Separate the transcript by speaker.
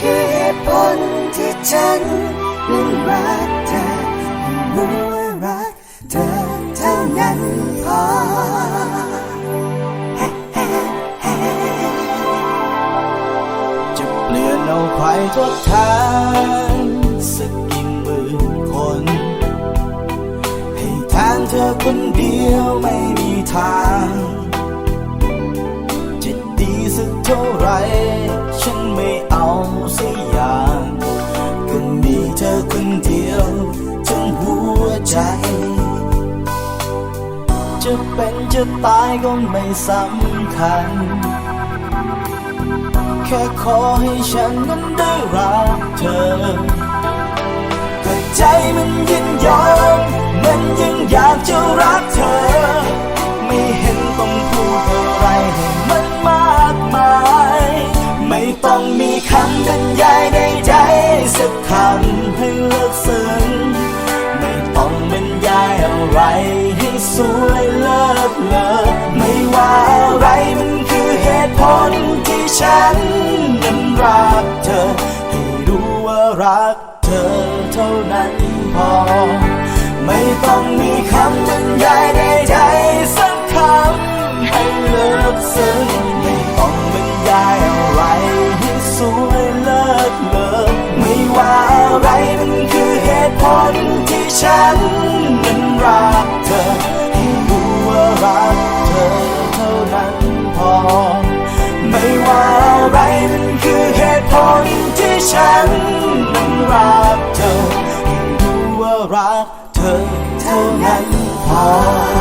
Speaker 1: คือเหตุผลที่ฉันนั้นรักเธอรู้ว่ารักเธอเท่านั้นพอ
Speaker 2: จะเปลี่ยนเอาใครทดแทนสักกี่หมื่นคน ให้แทนเธอคนเดียวไม่มีทาง ใจ จะเป็นจะตายก็ไม่สำคัญ แค่ขอให้ฉันนั้นได้รักเธอ ฉันนั้นรักเธอ ให้รู้ว่ารักเธอเท่านั้นพอ ไม่ต้องมีคำบรรยายใดๆสักคำให้เลิกซึ้งไม่ต้องบรรยายอะไรให้สวยเลิศเลอไม่ว่าอะไรมันคือเหตุผลที่ฉัน and part.